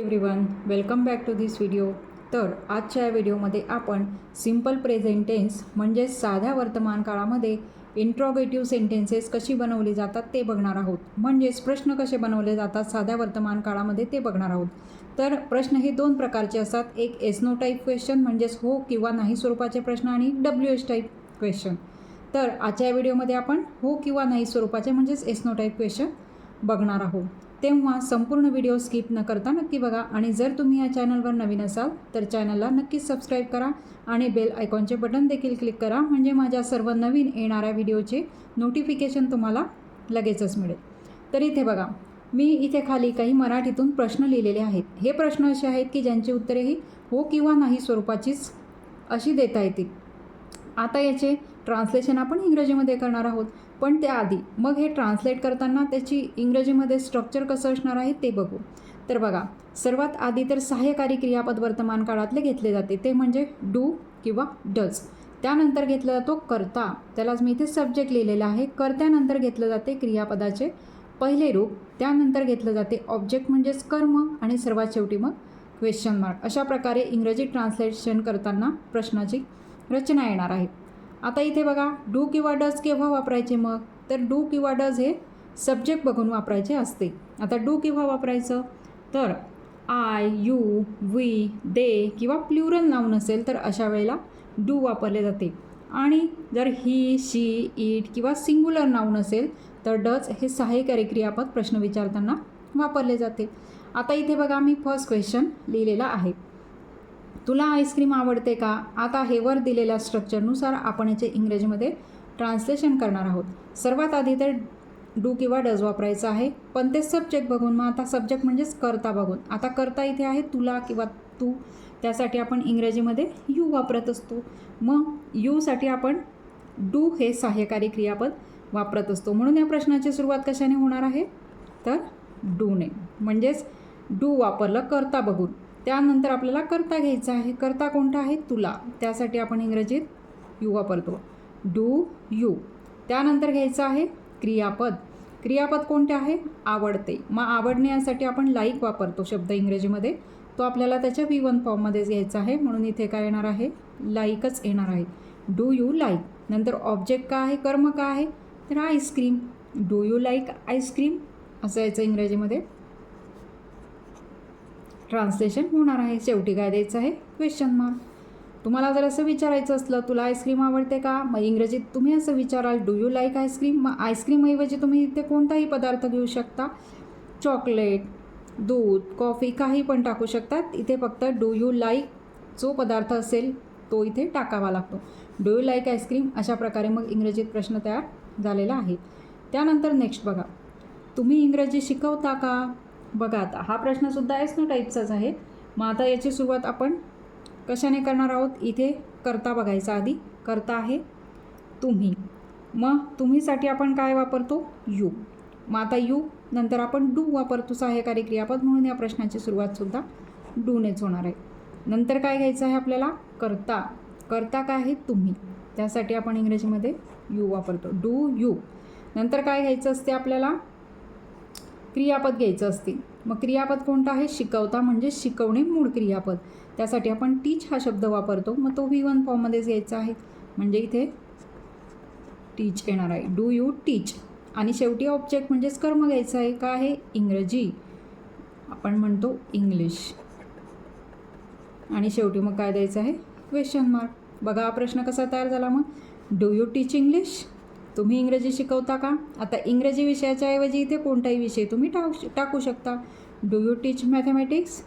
Everyone welcome back to this video तर आजच्या या व्हिडिओमध्ये आपण सिंपल प्रेझेंट टेन्स म्हणजेच साध्या वर्तमान काळामध्ये इंट्रॉगेटिव्ह सेंटेन्सेस कशी बनवली जातात ते बघणार आहोत. म्हणजेच प्रश्न कसे बनवले जातात साध्या वर्तमान काळामध्ये ते बघणार आहोत. तर प्रश्न हे दोन प्रकारचे असतात. एक एसनो टाईप क्वेश्चन म्हणजेच हो किंवा नाही स्वरूपाचे प्रश्न आणि डब्ल्यू एस टाईप क्वेश्चन तर आजच्या व्हिडिओमध्ये आपण हो किंवा नाही स्वरूपाचे म्हणजेच एसनो टाईप क्वेश्चन बघणार आहोत. तेव्हा संपूर्ण व्हिडिओ स्किप न करता नक्की बघा आणि जर तुम्ही या चॅनलवर नवीन असाल तर चॅनलला नक्कीच सबस्क्राईब करा आणि बेल आयकॉनचे बटन देखील क्लिक करा म्हणजे माझ्या सर्व नवीन येणाऱ्या व्हिडिओचे नोटिफिकेशन तुम्हाला लगेचच मिळेल. तर इथे बघा मी इथे खाली काही मराठीतून प्रश्न लिहिलेले आहेत. हे प्रश्न असे आहेत की ज्यांची उत्तरे ही हो किंवा नाही स्वरूपाचीच अशी देता येतील. आता याचे ट्रान्सलेशन आपण इंग्रजीमध्ये करणार आहोत. पण त्याआधी मग हे ट्रान्सलेट करताना त्याची इंग्रजीमध्ये स्ट्रक्चर कसं असणार आहे ते बघू. तर बघा सर्वात आधी तर सहाय्यकारी क्रियापद वर्तमान काळातले घेतले जाते. ते म्हणजे डू किंवा डज त्यानंतर घेतला जातो करता. त्यालाच मी इथे सब्जेक्ट लिहिलेला आहे. कर्त्यानंतर घेतलं जाते क्रियापदाचे पहिले रूप. त्यानंतर घेतलं जाते ऑब्जेक्ट म्हणजेच कर्म आणि सर्वात शेवटी मग क्वेश्चन मार्क अशा प्रकारे इंग्रजी ट्रान्सलेशन करताना प्रश्नाची रचना येणार आहे. आता इथे बघा डू किंवा डज केव्हा वापरायचे मग? तर डू किंवा डज हे सब्जेक्ट बघून वापरायचे असते. आता डू केव्हा वापरायचं? तर आय यू वी दे किंवा प्ल्युरल नाऊन असेल तर अशा वेळेला डू वापरले जाते. आणि जर ही शी इट किंवा सिंग्युलर नाऊन असेल तर डज हे सहाय्यकारी क्रियापद प्रश्न विचारताना वापरले जाते. आता इथे बघा मी फर्स्ट क्वेश्चन लिहिलेला आहे. तुला आईस्क्रीम आवडते का? आता हे वर दिलेल्या स्ट्रक्चरनुसार आपण याचे इंग्रजीमध्ये ट्रान्सलेशन करणार आहोत. सर्वात आधी तर डू किंवा डज वापरायचं आहे. पण ते सब्जेक्ट बघून मग आता सब्जेक्ट म्हणजेच करता बघून. आता करता इथे आहे तुला किंवा तू. त्यासाठी आपण इंग्रजीमध्ये यू वापरत असतो. मग यूसाठी आपण डू हे सहाय्यकारी क्रियापद वापरत असतो. म्हणून या प्रश्नाची सुरुवात कशाने होणार आहे? तर डूने म्हणजेच डू वापरलं करता बघून. त्यानंतर आपल्याला करता घ्यायचा आहे. करता कोणता आहे? तुला. त्यासाठी आपण इंग्रजीत यू वापरतो. Do you. त्यानंतर घ्यायचं आहे क्रियापद. क्रियापद कोणते आहे? आवडते. मग आवडण्यासाठी आपण लाईक वापरतो शब्द इंग्रजीमध्ये. तो आपल्याला त्याच्या वी वन फॉर्ममध्येच घ्यायचा आहे. म्हणून इथे काय येणार आहे? लाईकच येणार आहे. डू यू लाईक नंतर ऑब्जेक्ट का आहे? कर्म का आहे? तर ice cream do you like ice cream असं यायचं इंग्रजीमध्ये. ट्रान्सलेशन होणार आहे. शेवटी काय द्यायचं आहे? क्वेश्चन मार्क तुम्हाला जर असं विचारायचं असलं तुला आईस्क्रीम आवडते का? मग इंग्रजीत तुम्ही असं विचाराल डू यू लाईक आईस्क्रीम मग आईस्क्रीमऐवजी तुम्ही इथे कोणताही पदार्थ घेऊ शकता. चॉकलेट दूध कॉफी काही पण टाकू शकतात. इथे फक्त डू यू लाईक जो पदार्थ असेल तो इथे टाकावा लागतो. डू यू लाईक आईस्क्रीम अशा प्रकारे मग इंग्रजीत प्रश्न तयार झालेला आहे. त्यानंतर नेक्स्ट बघा. तुम्ही इंग्रजी शिकवता का? बघा आता हा प्रश्नसुद्धा एस नो टाईपचाच आहे. मग आता याची सुरुवात आपण कशाने करणार आहोत? इथे करता बघायचा आधी. करता आहे तुम्ही. मग तुम्हीसाठी आपण काय वापरतो? यू. मग आता यू नंतर आपण डू वापरतो. सहाय्यकारी क्रियापद म्हणून या प्रश्नाची सुरुवातसुद्धा डूनेच होणार आहे. नंतर काय घ्यायचं आहे आपल्याला? करता. करता काय आहे? तुम्ही. त्यासाठी आपण इंग्रजीमध्ये यू वापरतो. Do you. नंतर काय घ्यायचं असते आपल्याला? क्रियापद घ्यायचं असते मग क्रियापद कोणता आहे? शिकवता म्हणजे शिकवणे मूळ क्रियापद. त्यासाठी आपण टीच हा शब्द वापरतो. मग तो व्ही वन फॉर्ममध्येच घ्यायचा आहे. म्हणजे इथे टीच येणार आहे. डू यू टीच आणि शेवटी ऑब्जेक्ट म्हणजेच कर्म घ्यायचं आहे. का आहे? इंग्रजी. आपण म्हणतो इंग्लिश आणि शेवटी मग काय द्यायचं आहे? क्वेश्चन मार्क बघा हा प्रश्न कसा तयार झाला मग? डू यू टीच इंग्लिश तुम्ही इंग्रजी शिकवता का? आता इंग्रजी विषयाच्या ऐवजी इथे कोणताही विषय तुम्ही टाकू टाकू शकता. Do you teach mathematics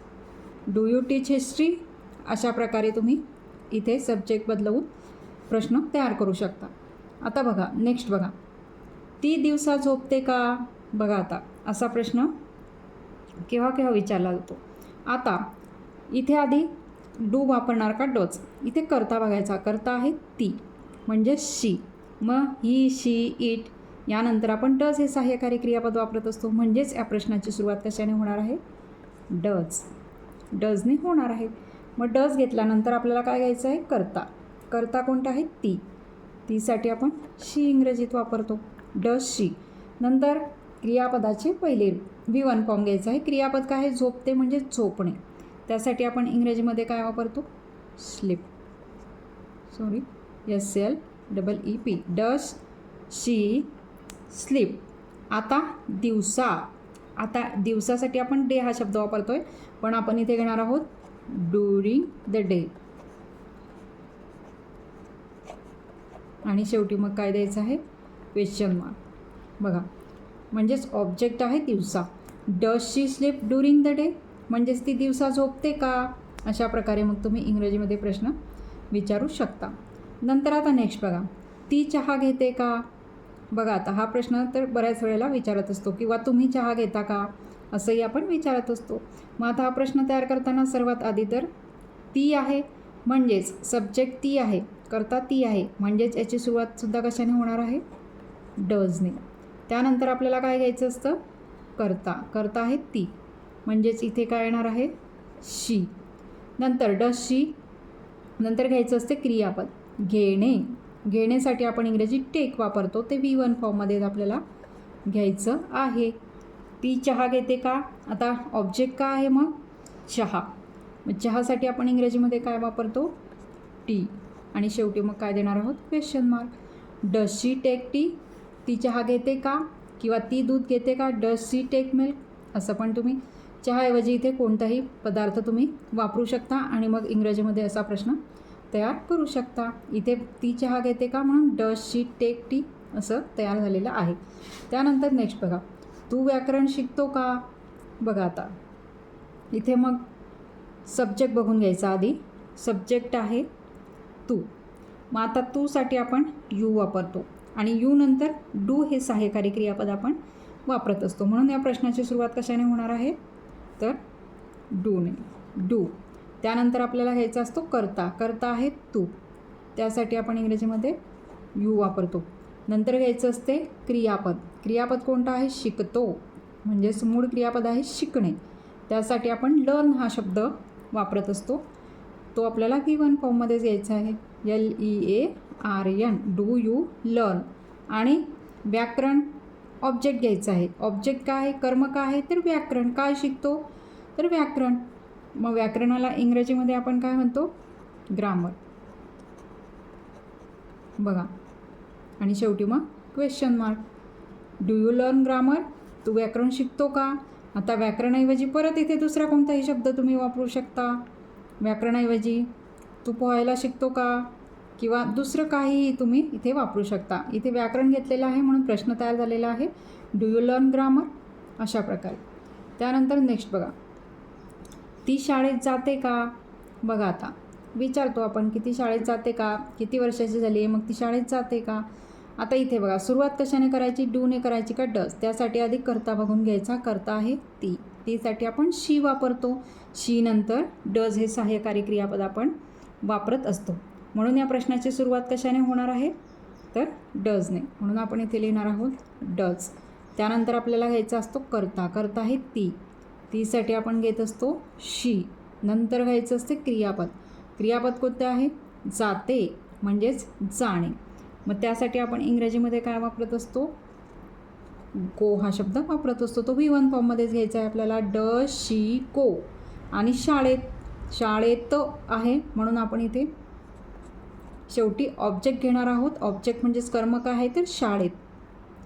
do you teach history अशा प्रकारे तुम्ही इथे सब्जेक्ट बदलवून प्रश्न तयार करू शकता. आता बघा नेक्स्ट बघा. ती दिवसा झोपते का? बघा आता असा प्रश्न केव्हा केव्हा विचारला जातो. आता इथे आधी डू वापरणार का डोच इथे करता बघायचा. करता आहे ती म्हणजे शी मग ही शी इट यानंतर आपण डज हे सहाय्यकारी क्रियापद वापरत असतो. म्हणजेच या प्रश्नाची सुरुवात कशाने होणार आहे? डज. डजने होणार आहे. मग डज घेतल्यानंतर आपल्याला काय घ्यायचं आहे? करता. करता कोणता आहे? ती. तीसाठी आपण शी इंग्रजीत वापरतो. Does she. नंतर क्रियापदाचे पहिले वी वन फॉर्म घ्यायचा आहे. क्रियापद काय आहे? झोपते म्हणजे झोपणे. त्यासाठी आपण इंग्रजीमध्ये काय वापरतो? Slip. Sorry S L double E P does she sleep आता दिवसा. आता दिवसासाठी आपण डे हा शब्द वापरतो आहे पण आपण इथे घेणार आहोत ड्युरिंग द डे आणि शेवटी मग काय द्यायचं आहे? क्वेश्चन मार्क बघा म्हणजेच ऑब्जेक्ट आहे दिवसा. Does she sleep during the day म्हणजेच ती दिवसा झोपते का? अशा प्रकारे मग तुम्ही इंग्रजीमध्ये प्रश्न विचारू शकता. नंतर आता नेक्स्ट बघा. ती चहा घेते का? बघा आता हा प्रश्न तर बऱ्याच वेळेला विचारत असतो किंवा तुम्ही चहा घेता का? असंही आपण विचारत असतो. मग आता हा प्रश्न तयार करताना सर्वात आधी तर ती आहे म्हणजेच सब्जेक्ट ती आहे करता ती आहे म्हणजेच याची सुरुवातसुद्धा कशाने होणार आहे? डजने त्यानंतर आपल्याला काय घ्यायचं असतं? करता. करता आहे ती. म्हणजेच इथे काय येणार आहे? शी नंतर डज शी नंतर घ्यायचं असते क्रियापद. घेणे. घेण्यासाठी आपण इंग्रजी टेक वापरतो. ते वी वन फॉर्ममध्ये आपल्याला घ्यायचं आहे. ती चहा घेते का? आता ऑब्जेक्ट का आहे मग? चहा. मग चहासाठी आपण इंग्रजीमध्ये काय वापरतो? टी आणि शेवटी मग काय देणार आहोत? Question mark does she take tea ती चहा घेते का? किंवा ती दूध घेते का? डस शी टेक मिल्क असं पण तुम्ही चहाऐवजी इथे कोणताही पदार्थ तुम्ही वापरू शकता. आणि मग इंग्रजीमध्ये असा प्रश्न तयार करू शकता. इथे ती चहा घेते का म्हणून डस शी टेक टी असं तयार झालेलं आहे. त्यानंतर नेक्स्ट बघा. तू व्याकरण शिकतो का? बघा आता. इथे मग सब्जेक्ट बघून घ्यायचा आधी. सब्जेक्ट आहे तू. मग आता तूसाठी आपण यू वापरतो. आणि यू नंतर डू हे सहाय्यकारी क्रियापद आपण वापरत असतो. म्हणून या प्रश्नाची सुरुवात कशाने होणार आहे? तर डूने. डू. त्यानंतर आपल्याला घ्यायचा असतो करता. करता आहे तू. त्यासाठी आपण इंग्रजीमध्ये यू वापरतो. नंतर घ्यायचं असते क्रियापद. क्रियापद कोणतं आहे? शिकतो. म्हणजेच मूळ क्रियापद आहे शिकणे. त्यासाठी आपण लर्न हा शब्द वापरत असतो. तो आपल्याला गिवन वन फॉर्ममध्येच घ्यायचा आहे. L E A R N do you learn आणि व्याकरण ऑब्जेक्ट घ्यायचं आहे. ऑब्जेक्ट काय आहे? कर्म काय आहे? तर व्याकरण. काय शिकतो? तर व्याकरण. मग व्याकरणाला इंग्रजीमध्ये आपण काय म्हणतो? ग्रामर. बघा. आणि शेवटी मग question mark do you learn grammar तू व्याकरण शिकतो का? आता व्याकरणाऐवजी परत इथे दुसरा कोणताही शब्द तुम्ही वापरू शकता. व्याकरणाऐवजी तू पोहायला शिकतो का? किंवा दुसरं काहीही तुम्ही इथे वापरू शकता. इथे व्याकरण घेतलेलं आहे म्हणून प्रश्न तयार झालेला आहे. डू यू लर्न ग्रामर अशा प्रकारे. त्यानंतर नेक्स्ट बघा. ती शाळेत जाते का? बघा आता. विचारतो आपण किती शाळेत जाते का? किती वर्षाची झाली आहे? मग ती शाळेत जाते का? आता इथे बघा सुरुवात कशाने करायची? डूने करायची का डस? त्यासाठी आधी करता बघून घ्यायचा. करता आहे ती. तीसाठी आपण शी वापरतो. शी नंतर डज हे सहाय्यकारी क्रियापद आपण वापरत असतो. म्हणून या प्रश्नाची सुरुवात कशाने होणार आहे? तर डजने म्हणून आपण इथे लिहिणार आहोत डज त्यानंतर आपल्याला घ्यायचा असतो करता. करता आहे ती. तीसाठी आपण घेत असतो शी. नंतर घ्यायचं असते क्रियापद. क्रियापद कोणते आहे? जाते म्हणजेच जाणे. मग त्यासाठी आपण इंग्रजीमध्ये काय वापरत असतो? गो हा शब्द वापरत असतो. तो व्ही वन फॉर्ममध्येच घ्यायचा आहे आपल्याला. ड शी को आणि शाळेत शाळेत आहे म्हणून आपण इथे शेवटी ऑब्जेक्ट घेणार आहोत. ऑब्जेक्ट म्हणजेच कर्म काय आहे तर शाळेत.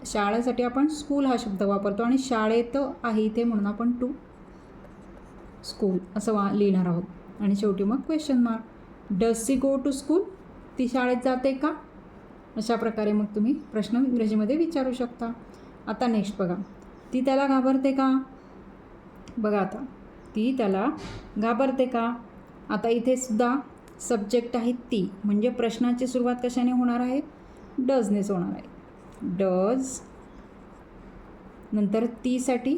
शाळेसाठी आपण स्कूल हा शब्द वापरतो आणि शाळेत आहे इथे म्हणून आपण टू स्कूल असं वा लिहिणार आहोत. आणि शेवटी मग question mark does she go to school ती शाळेत जाते का? अशा प्रकारे मग तुम्ही प्रश्न इंग्रजीमध्ये विचारू शकता. आता नेक्स्ट बघा. ती त्याला घाबरते का? बघा आता. ती त्याला घाबरते का? आता इथे सुद्धा सब्जेक्ट आहे ती. म्हणजे प्रश्नाची सुरुवात कशाने होणार आहे? डजनेच होणार आहे. डज नंतर तीसाठी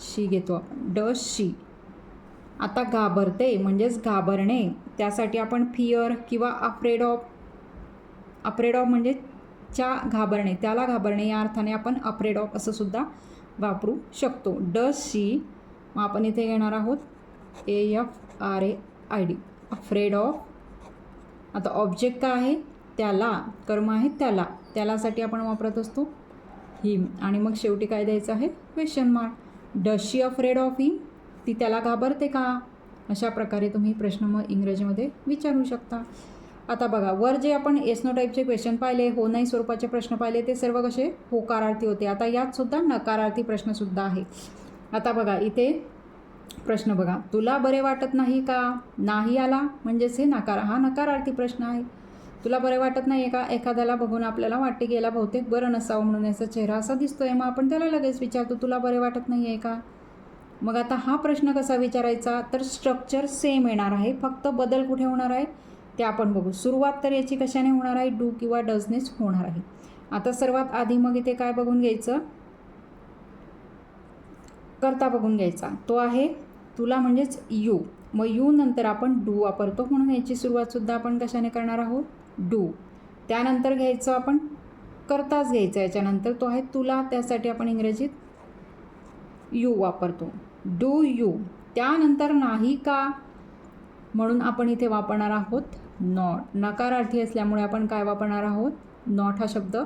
शी घेतो आपण. डज शी आता घाबरते म्हणजेच घाबरणे त्यासाठी आपण फिअर किंवा अफ्रेड ऑफ अफ्रेड ऑफ म्हणजे च्या घाबरणे त्याला घाबरणे या अर्थाने आपण अफ्रेड ऑफ असं सुद्धा वापरू शकतो. डस शी मग आपण इथे घेणार आहोत A F R A I D afraid of आता ऑब्जेक्ट काय आहे? त्याला कर्म आहे त्याला. त्यालासाठी आपण वापरत असतो हिम आणि मग शेवटी काय द्यायचं आहे? Question mark does she afraid of him ती त्याला घाबरते का? अशा प्रकारे तुम्ही प्रश्न मग इंग्रजीमध्ये विचारू शकता. आता बघा वर जे आपण एसनो टाईपचे क्वेश्चन पाहिले हो नाही स्वरूपाचे प्रश्न पाहिले ते सर्व कसे? होकारार्थी होते. आता यात सुद्धा नकारार्थी प्रश्नसुद्धा आहे. आता बघा इथे प्रश्न बघा. तुला बरे वाटत नाही का? नाही आला? म्हणजेच हे नकार हा नकारार्थी प्रश्न आहे. तुला बरे वाटत नाही का? एखाद्याला बघून आपल्याला वाटते की याला बहुतेक बरं नसावं म्हणून याचा चेहरा असा दिसतोय. मग आपण त्याला लगेच विचारतो तुला बरे वाटत नाही आहे का? मग आता हा प्रश्न कसा विचारायचा? तर स्ट्रक्चर सेम येणार आहे. फक्त बदल कुठे होणार आहे? ते आपण बघू. सुरुवात तर याची कशाने होणार आहे? डू किंवा डजनेच होणार आहे. आता सर्वात आधी मग इथे काय बघून घ्यायचं? करता बघून घ्यायचा. तो आहे तुला म्हणजेच यू मग यू नंतर आपण डू वापरतो म्हणून याची सुरुवातसुद्धा आपण कशाने करणार आहोत? डू त्यानंतर घ्यायचं आपण करताच घ्यायचं. याच्यानंतर तो आहे तुला. त्यासाठी आपण इंग्रजीत यू वापरतो. Do you. त्यानंतर नाही का? म्हणून आपण इथे वापरणार आहोत नॉट नकारार्थी असल्यामुळे आपण काय वापरणार आहोत? नॉट हा शब्द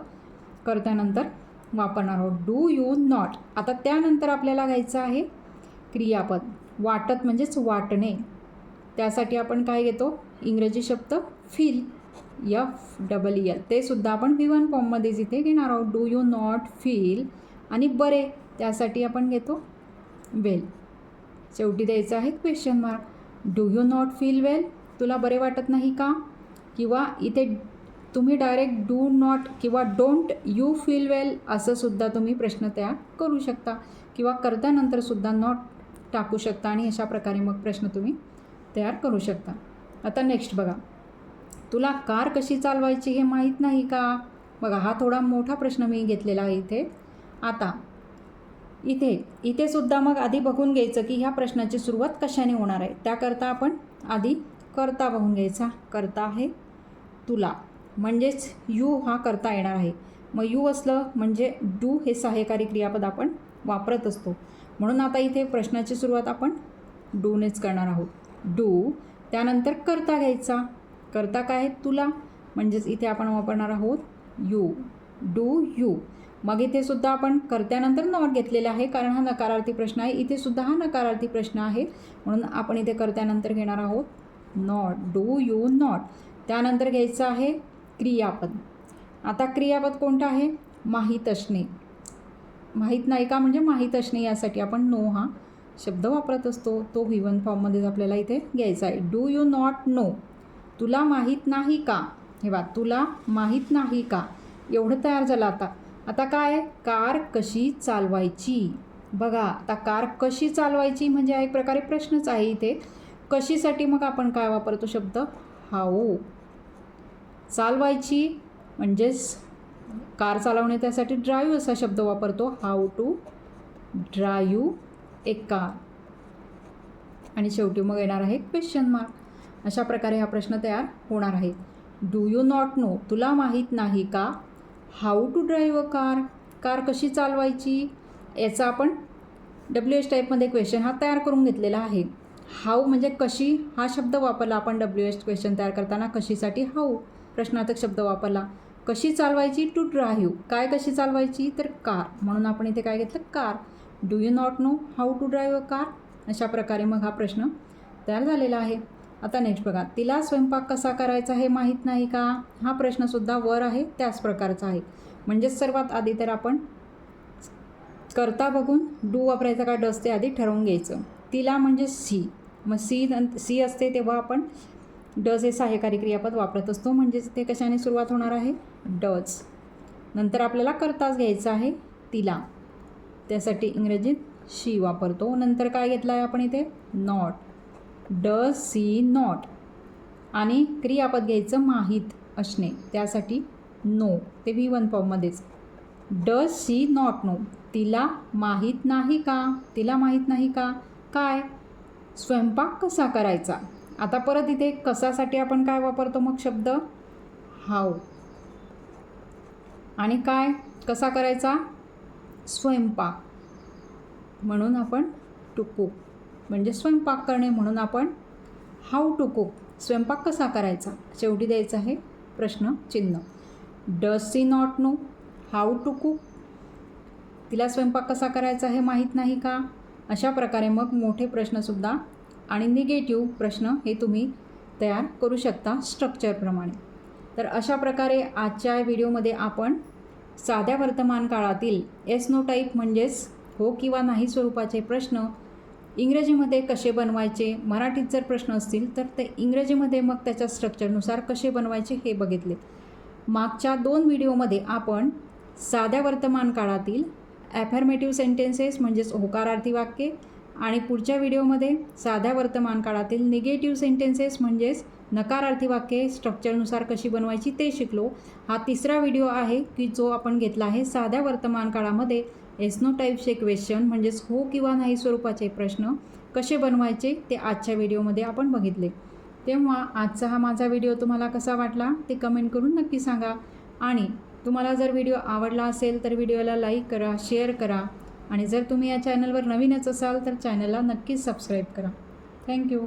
करत्यानंतर वापरणार आहोत. डू यू नॉट आता त्यानंतर आपल्याला घ्यायचं आहे क्रियापद. वाटत म्हणजेच वाटणे. त्यासाठी आपण काय घेतो? इंग्रजी शब्द फील यफ डबल एल ते सुद्धा आपण व्ही वन फॉर्ममध्येच इथे घेणार आहोत. डू यू नॉट फील आणि बरे. त्यासाठी आपण घेतो वेल. शेवटी द्यायचं आहे question mark do you not feel well तुला बरे वाटत नाही का? किंवा इथे तुम्ही डायरेक्ट डू नॉट किंवा डोंट यू फील वेल असंसुद्धा तुम्ही प्रश्न तयार करू शकता. किंवा करतानंतरसुद्धा नॉट टाकू शकता आणि अशा प्रकारे मग प्रश्न तुम्ही तयार करू शकता. आता नेक्स्ट बघा. तुला कार कशी चालवायची हे माहीत नाही का? बघा हा थोडा मोठा प्रश्न मी घेतलेला आहे इथे. आता इथे इथे सुद्धा मग आधी बघून घ्यायचं की ह्या प्रश्नाची सुरुवात कशाने होणार आहे. त्याकरता आपण आधी करता बघून घ्यायचा. करता आहे तुला. म्हणजेच यू हा करता येणार आहे. मग यू असलं म्हणजे डू हे सहाय्यकारी क्रियापद आपण वापरत असतो. म्हणून आता इथे प्रश्नाची सुरुवात आपण डूनेच करणार आहोत. डू त्यानंतर करता घ्यायचा. करता काय आहे? तुला. म्हणजेच इथे आपण वापरणार आहोत यू. Do you. मग इथे सुद्धा आपण कर्त्यानंतर नॉट घेतलेला आहे कारण हा नकारार्थी प्रश्न आहे. इथे सुद्धा हा नकारार्थी प्रश्न आहे. म्हणून आपण इथे कर्त्यानंतर घेणार आहोत. नॉट डू यू नॉट त्यानंतर घ्यायचं आहे क्रियापद. आता क्रियापद कोणतं आहे? माहीत असणे. माहीत नाही का? म्हणजे माहीत असणे यासाठी आपण नो हा शब्द वापरत असतो. तो व्ही वन फॉर्ममध्येच आपल्याला इथे घ्यायचा आहे. डू यू नॉट नो तुला माहीत नाही का? हे बा तुला माहीत नाही का? एवढं तयार झालं आता. आता काय? कार कशी चालवायची? बघा आता कार कशी चालवायची म्हणजे हा एक प्रकारे प्रश्नच आहे इथे. कशीसाठी मग आपण काय वापरतो शब्द? हाऊ. चालवायची म्हणजेच कार चालवणे त्यासाठी ड्राईव्ह असा शब्द वापरतो. How to drive a car आणि शेवटी मग येणार आहे क्वेश्चन मार्क अशा प्रकारे हा प्रश्न तयार होणार आहे. डू यू नॉट नो तुला माहीत नाही का? How to drive a car car कशी चालवायची? याचा आपण डब्ल्यू एच टाईपमध्ये क्वेश्चन हा तयार करून घेतलेला आहे. हाऊ म्हणजे कशी? हा शब्द वापरला आपण डब्ल्यू एच क्वेश्चन तयार करताना. कशीसाठी? हाऊ प्रश्नार्थक शब्द वापरला. कशी चालवायची? टू ड्राईव्ह काय कशी चालवायची? तर कार म्हणून आपण इथे काय घेतलं? Car do you not know how to drive a car अशा प्रकारे मग हा प्रश्न तयार झालेला आहे. आता नेक्स्ट बघा तिला स्वयंपाक कसा करायचा हे माहीत नाही का? हा प्रश्नसुद्धा वर आहे त्याच प्रकारचा आहे. म्हणजेच सर्वात आधी तर आपण करता बघून डू वापरायचा का डस ते आधी ठरवून घ्यायचं. तिला म्हणजे सी. मग सी नंतर सी असते तेव्हा आपण डज हे सहाय्यकारी क्रियापद वापरत असतो. म्हणजेच ते कशाने सुरुवात होणार आहे? डज नंतर आपल्याला करताच घ्यायचं आहे तिला. त्यासाठी इंग्रजीत शी वापरतो. नंतर काय घेतलं आहे आपण इथे? नॉट ड सी नॉट. आणि क्रियापद घ्यायचं माहीत असणे. त्यासाठी नो. ते व्ही वन फॉर्ममध्येच. ड सी नॉट नो. तिला माहीत नाही का? तिला माहीत नाही का? काय? स्वयंपाक कसा करायचा? आता परत इथे कसासाठी आपण काय वापरतो मग शब्द? हाव. आणि काय? कसा करायचा? स्वयंपाक. म्हणून आपण टुकू. म्हणजे स्वयंपाक करणे म्हणून आपण हाऊ टू कुक स्वयंपाक कसा करायचा? शेवटी द्यायचा आहे प्रश्न चिन्ह. Does she not know how to cook तिला स्वयंपाक कसा करायचा हे माहीत नाही का? अशा प्रकारे मग मोठे प्रश्नसुद्धा आणि निगेटिव्ह प्रश्न हे तुम्ही तयार करू शकता स्ट्रक्चरप्रमाणे तर अशा प्रकारे आजच्या व्हिडिओमध्ये आपण साध्या वर्तमान काळातील एस नो टाईप म्हणजेच हो किंवा नाही स्वरूपाचे प्रश्न इंग्रजीमध्ये कसे बनवायचे? मराठीत जर प्रश्न असतील तर ते इंग्रजीमध्ये मग त्याच्या स्ट्रक्चरनुसार कसे बनवायचे हे बघितले. मागच्या दोन व्हिडिओमध्ये आपण साध्या वर्तमान काळातील ॲफर्मेटिव्ह सेंटेन्सेस म्हणजेच होकारार्थी वाक्ये आणि पुढच्या व्हिडिओमध्ये साध्या वर्तमान काळातील निगेटिव्ह सेंटेन्सेस म्हणजेच नकारार्थी वाक्ये स्ट्रक्चरनुसार कशी बनवायची ते शिकलो. हा तिसरा व्हिडिओ आहे की जो आपण घेतला आहे साध्या वर्तमान काळामध्ये एस्नो टाईपचे क्वेश्चन म्हणजेच हो किंवा नाही स्वरूपाचे प्रश्न कसे बनवायचे ते आजच्या व्हिडिओमध्ये आपण बघितले. तेव्हा आजचा हा माझा व्हिडिओ तुम्हाला कसा वाटला ते कमेंट करून नक्की सांगा. आणि तुम्हाला जर व्हिडिओ आवडला असेल तर व्हिडिओला लाईक करा शेअर करा. आणि जर तुम्ही या चॅनलवर नवीनच असाल तर चॅनलला नक्कीच सबस्क्राईब करा. थँक्यू.